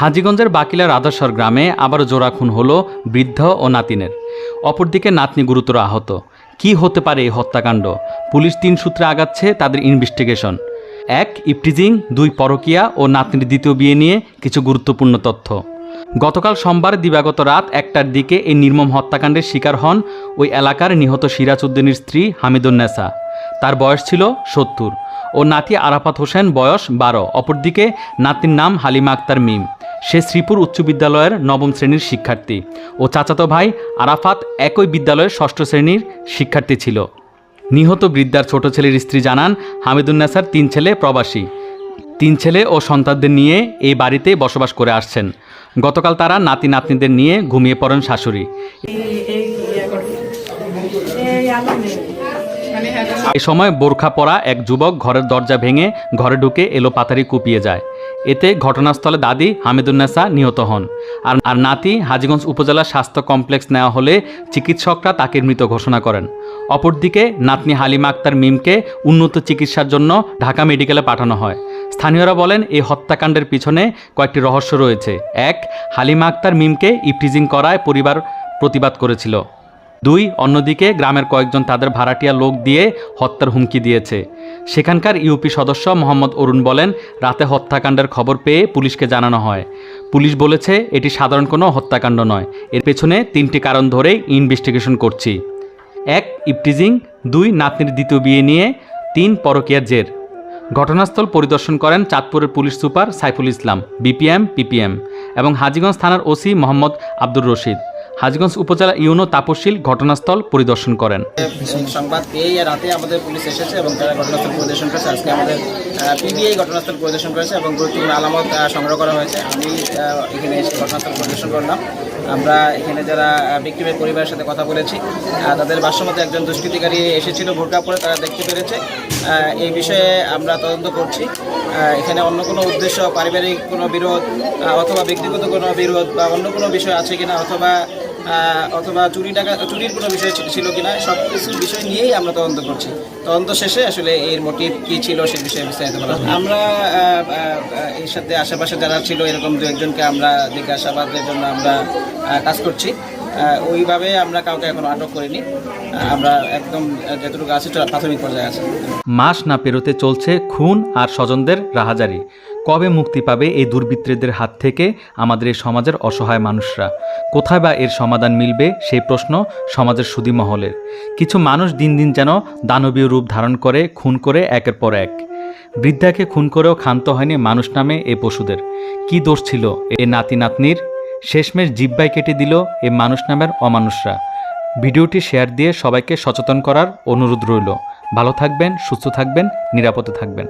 হাজীগঞ্জের বাকিলার রাধাস্বর গ্রামে আবারও জোড়া খুন হলো বৃদ্ধ ও নাতিনের। অপরদিকে নাতনি গুরুতর আহত। কি হতে পারে এই হত্যাকাণ্ড? পুলিশ তিন সূত্রে আগাচ্ছে তাদের ইনভেস্টিগেশন। এক, ইপটিজিং, দুই, পরকিয়া ও নাতনির দ্বিতীয় বিয়ে নিয়ে কিছু গুরুত্বপূর্ণ তথ্য। গতকাল সোমবার দিবাগত রাত একটার দিকে এই নির্মম হত্যাকাণ্ডের শিকার হন ওই এলাকার নিহত সিরাজ উদ্দিনের স্ত্রী হামিদুন্নেসা তার বয়স ছিল সত্তর ও নাতি আরাফাত হোসেন বয়স বারো। অপরদিকে নাতির নাম হালিমা আক্তার মিম। সে শ্রীপুর উচ্চ বিদ্যালয়ের নবম শ্রেণির শিক্ষার্থী ও চাচাতো ভাই আরাফাত একই বিদ্যালয়ের ষষ্ঠ শ্রেণির শিক্ষার্থী ছিল। নিহত বৃদ্ধার ছোট ছেলের স্ত্রী জানান, হামিদুন্নেসার তিন ছেলে প্রবাসী। তিন ছেলে ও সন্তানদের নিয়ে এই বাড়িতে বসবাস করে আসছেন। গতকাল তারা নাতি নাতনিদের নিয়ে ঘুমিয়ে পড়েন শাশুড়ি। এ সময় বোরখা পরা এক যুবক ঘরের দরজা ভেঙে ঘরে ঢুকে এলো পাতারি কুপিয়ে যায়। এতে ঘটনাস্থলে দাদি হামিদুন্নেসা নিহত হন। আর আর নাতি হাজীগঞ্জ উপজেলা স্বাস্থ্য কমপ্লেক্স নেওয়া হলে চিকিৎসকরা তাকে মৃত ঘোষণা করেন। অপরদিকে নাতনি হালিমা আক্তার মিমকে উন্নত চিকিৎসার জন্য ঢাকা মেডিকেলে পাঠানো হয়। স্থানীয়রা বলেন, এই হত্যাকাণ্ডের পিছনে কয়েকটি রহস্য রয়েছে। এক, হালিমা আক্তার মিমকে ইফটিজিং করায় পরিবার প্রতিবাদ করেছিল। দুই, অন্যদিকে গ্রামের কয়েকজন তাদের ভাড়াটিয়া লোক দিয়ে হত্যার হুমকি দিয়েছে। সেখানকার ইউপি সদস্য মোহাম্মদ অরুণ বলেন, রাতে হত্যাকাণ্ডের খবর পেয়ে পুলিশকে জানানো হয়। পুলিশ বলেছে, এটি সাধারণ কোনো হত্যাকাণ্ড নয়। এর পেছনে তিনটি কারণ ধরেই ইনভেস্টিগেশন করছি। এক, ইপটিজিং। দুই, নাতনির দ্বিতীয় বিয়ে নিয়ে। তিন পরকীয়ার জের। ঘটনাস্থল পরিদর্শন করেন চাঁদপুরের police super Saiful Islam, BPM, PPM এবং হাজীগঞ্জ থানার ওসি মোহাম্মদ আব্দুর রশিদ। হাজীগঞ্জ উপজেলা ইউনো তাপসশীল ঘটনাস্থল পরিদর্শন করেন। সংবাদ পেয়েই রাতে আমাদের পুলিশ এসেছে এবং তারা ঘটনাস্থল পরিদর্শন করেছে। আজকে আমাদের পিবিআই ঘটনাস্থল পরিদর্শন করেছে এবং গুরুত্বপূর্ণ আলামত সংগ্রহ করা হয়েছে। আমি এখানে এসে ঘটনাস্থল পরিদর্শন করলাম। আমরা এখানে যারা বিক্রিমের পরিবারের সাথে কথা বলেছি তাদের বাসমতে একজন দুষ্কৃতিকারী এসেছিল বোরকা পরে তারা দেখতে পেরেছে। এই বিষয়ে আমরা তদন্ত করছি। এখানে অন্য কোনো উদ্দেশ্য, পারিবারিক কোনো বিরোধ অথবা ব্যক্তিগত কোনো বিরোধ বা অন্য কোনো বিষয় আছে কিনা, অথবা অথবা চুরি টাকা চুরির কোনো বিষয় ছিল- কিনা সব কিছুর বিষয় নিয়েই আমরা তদন্ত করছি। তদন্ত শেষে আসলে এর মোটিভ কি ছিল সে বিষয়ে বিস্তারিত বলা আমরা এর সাথে আশেপাশে যারা ছিল, এরকম দু একজনকে আমরা জিজ্ঞাসাবাদের জন্য আমরা কাজ করছি। ওইভাবে আমরা কাউকে এখনও আটক করিনি। আমরা একদম যতটুকু আছে, প্রাথমিক পর্যায়ে আছে। মাস না পেরোতে চলছে খুন আর স্বজনদের রাহাজারি। কবে মুক্তি পাবে এই দুর্বৃত্তদের হাত থেকে আমাদের এই সমাজের অসহায় মানুষরা? কোথায় বা এর সমাধান মিলবে? সেই প্রশ্ন সমাজের সুদী মহলের কিছু মানুষ দিন দিন যেন দানবীয় রূপ ধারণ করে, খুন করে একের পর এক। বৃদ্ধাকে খুন করেও ক্ষান্ত হয়নি মানুষ নামে এ পশুদের। কি দোষ ছিল এ নাতি নাতনির শেষমেশ জিব্বাই কেটে দিল এ মানুষ নামের অমানুষরা। ভিডিওটি শেয়ার দিয়ে সবাইকে সচেতন করার অনুরোধ রইল। ভালো থাকবেন, সুস্থ থাকবেন, নিরাপদে থাকবেন।